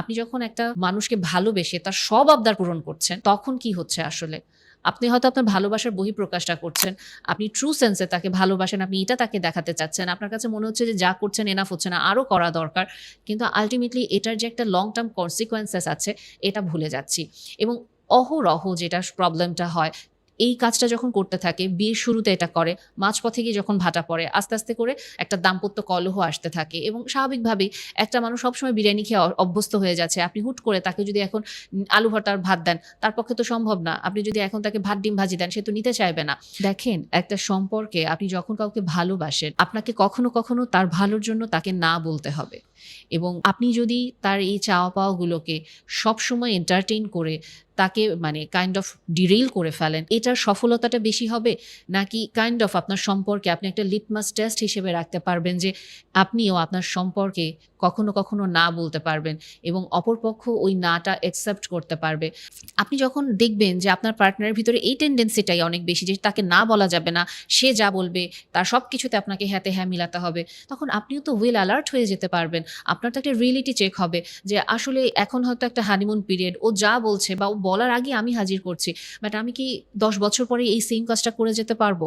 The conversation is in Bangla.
আপনি যখন একটা মানুষকে ভালোবেসে তার সব আবদার পূরণ করছেন, তখন কি হচ্ছে আসলে? আপনি হয়তো আপনার ভালোবাসার বহিঃপ্রকাশটা করছেন, আপনি ট্রু সেন্সে তাকে ভালোবাসেন, আপনি এটা তাকে দেখাতে চাচ্ছেন, আপনার কাছে মনে হচ্ছে যে যা করছেন এনাফ হচ্ছে না আরও করা দরকার, কিন্তু আলটিমেটলি এটার যে একটা লং টার্ম কনসিকোয়েন্সেস আছে, এটা ভুলে যাচ্ছি। এবং অহরহ যেটা প্রবলেমটা হয় এই কাজটা যখন করতে থাকে, বিয়ের শুরুতে এটা করে, মাঝপথে গিয়ে যখন ভাটা পড়ে, আস্তে আস্তে করে একটা দাম্পত্য কলহ আসতে থাকে এবং স্বাভাবিকভাবেই একটা মানুষ সবসময় বিরিয়ানি খেয়ে অভ্যস্ত হয়ে যাচ্ছে। আপনি হুট করে তাকে যদি এখন আলু ভর্তার ভাত দেন, তার পক্ষে তো সম্ভব না। আপনি যদি এখন তাকে ভাত, ডিম ভাজি দেন, সে তো নিতে চাইবে না। দেখেন, একটা সম্পর্কে আপনি যখন কাউকে ভালোবাসেন, আপনাকে কখনো কখনো তার ভালোর জন্য তাকে না বলতে হবে। এবং আপনি যদি তার এই চাওয়া পাওয়াগুলোকে সবসময় এন্টারটেইন করে তাকে মানে কাইন্ড অফ ডিরেইল করে ফেলেন, এটার সফলতাটা বেশি হবে? নাকি কাইন্ড অফ আপনার সম্পর্কে আপনি একটা লিটমাস টেস্ট হিসেবে রাখতে পারবেন যে আপনিও আপনার সম্পর্কে কখনো কখনো না বলতে পারবেন এবং অপরপক্ষ ওই নাটা অ্যাকসেপ্ট করতে পারবে? আপনি যখন দেখবেন যে আপনার পার্টনারের ভিতরে এই টেন্ডেন্সিটাই অনেক বেশি যে তাকে না বলা যাবে না, সে যা বলবে, তার সব কিছুতে আপনাকে হ্যাতে হ্যাঁ মিলাতে হবে, তখন আপনিও তো ওয়েল অ্যালার্ট হয়ে যেতে পারবেন। আপনার তো একটা রিয়েলিটি চেক হবে যে আসলে এখন হয়তো একটা হানিমুন পিরিয়ড ও যা বলছে বা ও বলার আগে আমি হাজির করছি। বাট আমি কি দশ বছর পরে এই সেম কাজটা করে যেতে পারব?